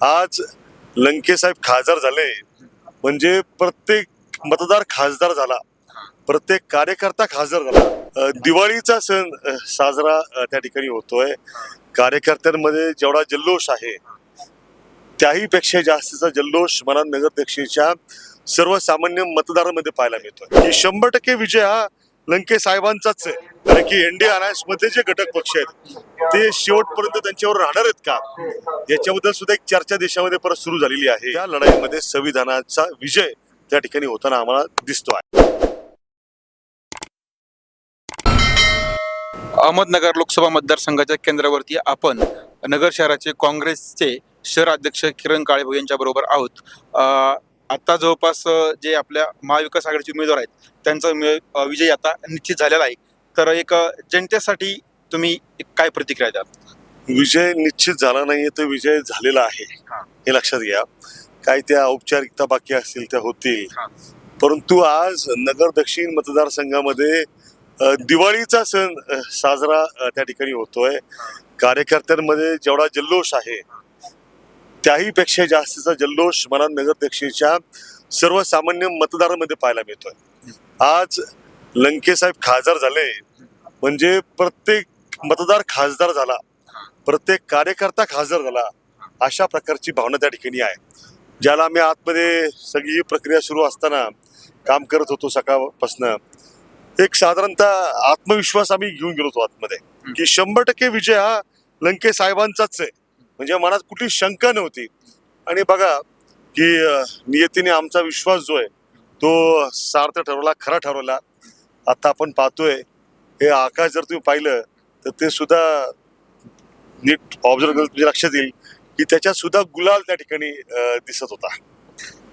आज लंकेसाहेब खासदार झाले म्हणजे प्रत्येक मतदार खासदार झाला प्रत्येक कार्यकर्ता खासदार झाला. दिवाळीचा सण साजरा त्या ठिकाणी होतोय. कार्यकर्त्यांमध्ये जेवढा जल्लोष आहे त्याही पेक्षा जास्तीचा जल्लोष मला नगर दक्षिणच्या सर्वसामान्य मतदारांमध्ये पाहायला मिळतोय. की शंभर टक्के विजय हा लंके साहेबांचाच आहे. कारण की एनडीए अलायन्समध्ये जे घटक पक्ष आहेत ते शेवटपर्यंत त्यांच्यावर राहणार आहेत का? याच्याबद्दल सुद्धा एक चर्चा देशामध्ये परत सुरू झालेली आहे. या लढाईमध्ये संविधानाचा विजय त्या ठिकाणी होताना आम्हाला दिसतो आहे अहमदनगर लोकसभा मतदारसंघाच्या केंद्रावरती आपण नगर शहराचे काँग्रेसचे शहर अध्यक्ष किरण काळेभाऊ यांच्या बरोबर आहोत आता जवळपास जे आपल्या महाविकास आघाडीचे उमेदवार आहेत त्यांचा विजय आता निश्चित झालेला आहे. तर एक जनतेसाठी तुम्ही काय प्रतिक्रिया द्याल? विजय निश्चित झाला नाहीये तर विजय झालेला आहे. हा. लक्षात घ्या. काय त्या औपचारिकता बाकी असतील त्या होतील. परंतु आज नगर दक्षिण मतदारसंघामध्ये दिवाळीचा सण साजरा त्या ठिकाणी होतोय. कार्यकर्त्यांमध्ये जेवढा जल्लोष आहे त्याहीपेक्षा जास्तीचा जल्लोष मला नगर सर्वसामान्य मतदारांमध्ये पाहायला मिळतोय. आज लंकेसाहेब खासदार झाले म्हणजे प्रत्येक मतदार खासदार झाला प्रत्येक कार्यकर्ता खासदार झाला अशा प्रकारची भावना त्या ठिकाणी आहे. ज्याला आम्ही आतमध्ये सगळी प्रक्रिया सुरू असताना काम करत होतो सकाळपासनं एक साधारणतः आत्मविश्वास आम्ही घेऊन गेलो होतो आतमध्ये की शंभर टक्के विजय हा लंके साहेबांचाच आहे. म्हणजे मनात कुठली शंका नव्हती. आणि बघा की नियतीने आमचा विश्वास जो आहे तो सार्थ ठरवला खरा ठरवला. आता आपण पाहतोय हे आकाश जर तुम्ही पाहिलं तर ते सुद्धा नीट ऑब्झर्व केलं तुमच्या लक्षात येईल की त्याच्यात सुद्धा गुलाल त्या ठिकाणी दिसत होता.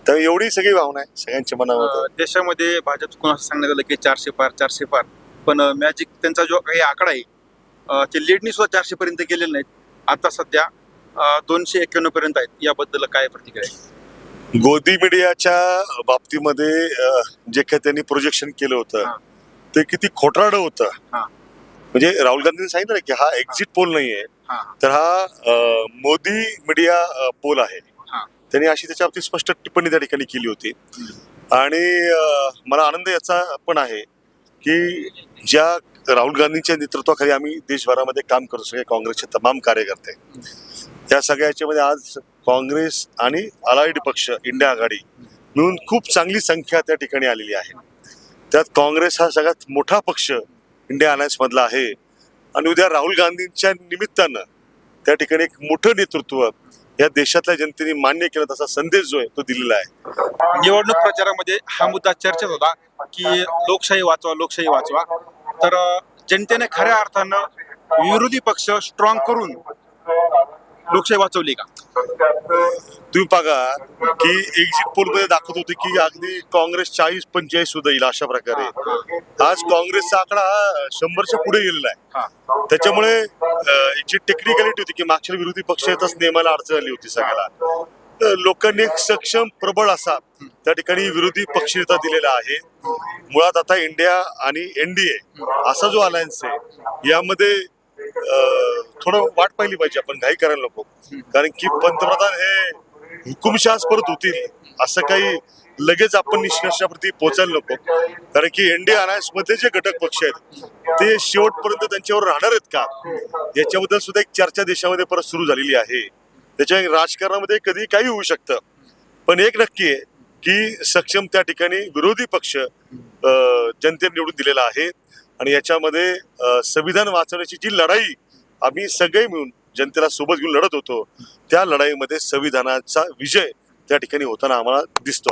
तर एवढी सगळी भावना आहे सगळ्यांच्या मनामध्ये. देशामध्ये भाजप कोणाचं सांगण्यात आलं की चारशे पार चारशे पार. पण मॅजिक त्यांचा जो काही आकडा आहे ते लीडनी सुद्धा चारशे पर्यंत गेलेले नाहीत. आता सध्या दोनशे एक्क्याण्णव पर्यंत आहेत याबद्दल काय प्रतिक्रिया आहे गोदी मीडियाच्या बाबतीमध्ये जे काही त्यांनी प्रोजेक्शन केलं होतं. ते किती खोटारडं होतं. म्हणजे राहुल गांधींनी सांगितलं की हा एक्झिट पोल नाहीये हा. तर हा मोदी मीडिया पोल आहे. त्यांनी अशी त्याच्यावरती स्पष्ट टिप्पणी त्या ठिकाणी केली होती आणि मला आनंद याचा पण आहे की ज्या राहुल गांधींच्या नेतृत्वाखाली आम्ही देशभरामध्ये काम करतो सगळे काँग्रेसचे तमाम कार्यकर्ते या सगळ्याच्या मध्ये आज काँग्रेस आणि अलाइड पक्ष इंडिया आघाडी मिळून खूप चांगली संख्या त्या ठिकाणी आलेली आहे. त्यात काँग्रेस हा सगळ्यात मोठा पक्ष इंडिया अलायन्स मधला आहे. आणि उद्या राहुल गांधींच्या निमित्तानं त्या ठिकाणी एक मोठं नेतृत्व या देशातल्या जनतेने मान्य केलं तसा संदेश जो आहे तो दिलेला आहे. निवडणूक प्रचारामध्ये हा मुद्दा चर्चेत होता की लोकशाही वाचवा लोकशाही वाचवा. तर जनतेने खऱ्या अर्थानं विरोधी पक्ष स्ट्रॉंग करून लोकशाही वाचवली का? तुम्ही बघा की एक्झिट पोलमध्ये दाखवत होते की अगदी काँग्रेस चाळीस पंचेचाळीस सुद्धा येईल अशा प्रकारे. आज काँग्रेसचा आकडा शंभरच्या पुढे गेलेला आहे. त्याच्यामुळे जी टेक्निकॅलिटी होती की मागच्या विरोधी पक्ष येतच नेमाला अडचण आली होती सगळ्याला. तर लोकांनी एक सक्षम प्रबळ असा त्या ठिकाणी विरोधी पक्षनेता दिलेला आहे. मुळात आता इंडिया आणि एनडीए असा जो अलायन्स आहे यामध्ये थोडं वाट पाहिली पाहिजे आपण घाई करायला नको. कारण की पंतप्रधान हे हुकुमशाह परत होतील असं काही लगेच आपण निष्कर्षाप्रती पोहोचायला नको. कारण की एनडीए अलायन्समध्ये जे घटक पक्ष आहेत ते शेवटपर्यंत त्यांच्यावर राहणार आहेत का? याच्याबद्दल सुद्धा एक चर्चा देशामध्ये परत सुरू झालेली आहे. त्याच्या राजकारणामध्ये कधी काही होऊ शकतं. पण एक नक्की आहे की सक्षम त्या ठिकाणी विरोधी पक्ष जनतेने निवडून दिलेला आहे. आणि याच्यामध्ये संविधान वाचवण्याची जी लढाई आम्ही सगळे मिळून जनतेला सोबत घेऊन लढत होतो. त्या लढाईमध्ये संविधानाचा विजय त्या ठिकाणी होताना आम्हाला दिसतो आहे